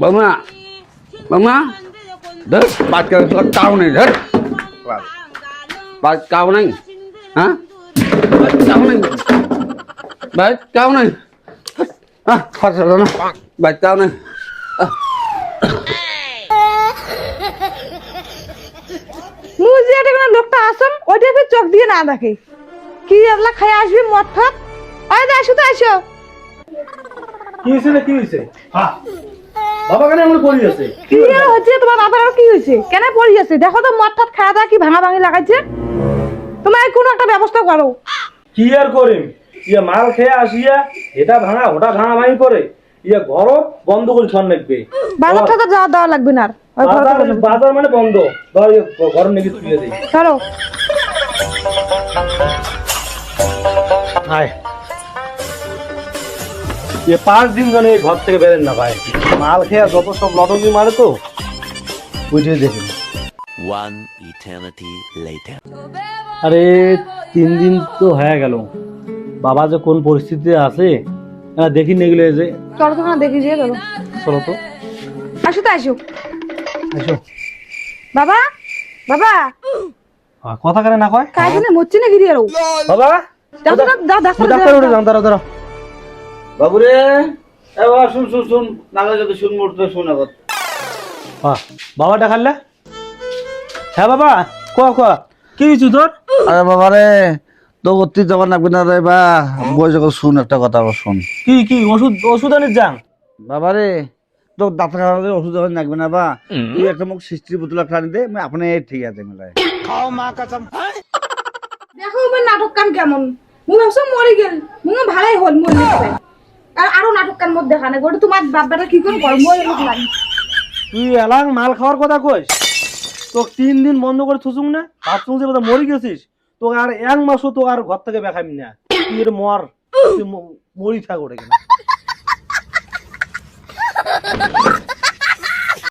বৌমা বৌমা ধর বাদ করে কাউ নেই ধর। বাদ। কাউ নেই হ্যাঁ? কাউ নেই। বাদ কাউ নেই। হ্যাঁ খরচা না। বাদ কাউ নেই। লোকটা আসম ওইটা চোখ দিয়ে না দেখে? কি এগুলা খাই আসবি মদ ফাত আয় আসো তো আসো কি হয়েছে রে কি হয়েছে হ্যাঁ বাবা কেন এমন পড়ি আছে? কি হচ্ছে? তোমার বাবার আর কি হয়েছে? কেন পড়ি আছে? দেখো তো মদ ফাত খাওয়া দাওয়া কি ভাঙা ভাঙি লাগাইছে তোমার কোনো একটা ব্যবস্থা করো। কি আর করিম? ইয়া মাল খেয়ে আসিয়া এটা ভাঙা ওটা ভাঙা ভাঙি করে ইয়া ঘর বন্ধ করে ছন লাগবে বাজার টাজার যাওয়া দেওয়া লাগবে না আর। ওই ঘরে বাজার মানে বন্ধ। ধর ঘর নাকি তুলে দেই। চলো। হায় এ পাঁচ দিন ধরে এই ঘর থেকে বেরেন না ভাই। মাল খেয়ে যত সব লটকি মারে তো বুঝে দেখুন One eternity later. আরে তিন দিন তো হয়ে গেল বাবা যে কোন পরিস্থিতিতে আছে দেখি নেগুলো যে চলো তো না দেখি যে চলো চলো তো আসো তো আসো আসো বাবা বাবা কথা কেন না কয় কাজ না মরছে না গিরি আরও বাবা যান দাঁড়াও দাঁড়াও বাবুরে এ বাবা শুন শুন শুন। নাগা যদি শুন মুহূর্তে শুন আবার হ্যাঁ বাবা ডাকালে হ্যাঁ বাবা ক ক। কি হয়েছে তোর? আরে বাবা রে তো অতি লাগবে না রে বা। বই যখন শুন একটা কথা শুন। কি কি ওষুধ ওষুধ আনিস যান বাবা রে তো ডাক্তার ওষুধ যখন লাগবে না বা। তুই একটা মুখ সৃষ্টির বোতল একটা আনি দে আপনি ঠিক আছে মেলায় দেখো ওই নাটক কান কেমন? মুই ভাবছ মরে গেল। মুই ভালাই হল মরে আর আরও নাটক কান মধ্যে খানে গোটা তোমার কি করে কর মরে লোক লাগে তুই এলাং মাল খাওয়ার কথা কইস? তো তিন দিন বন্ধ করে থুসুং না? ভাবছুং যে বোধহয় মরে গেছিস? তোকে আর এক মাসও তো আর ঘর থেকে বেখাবি না। তুই এর মর, তুই মরি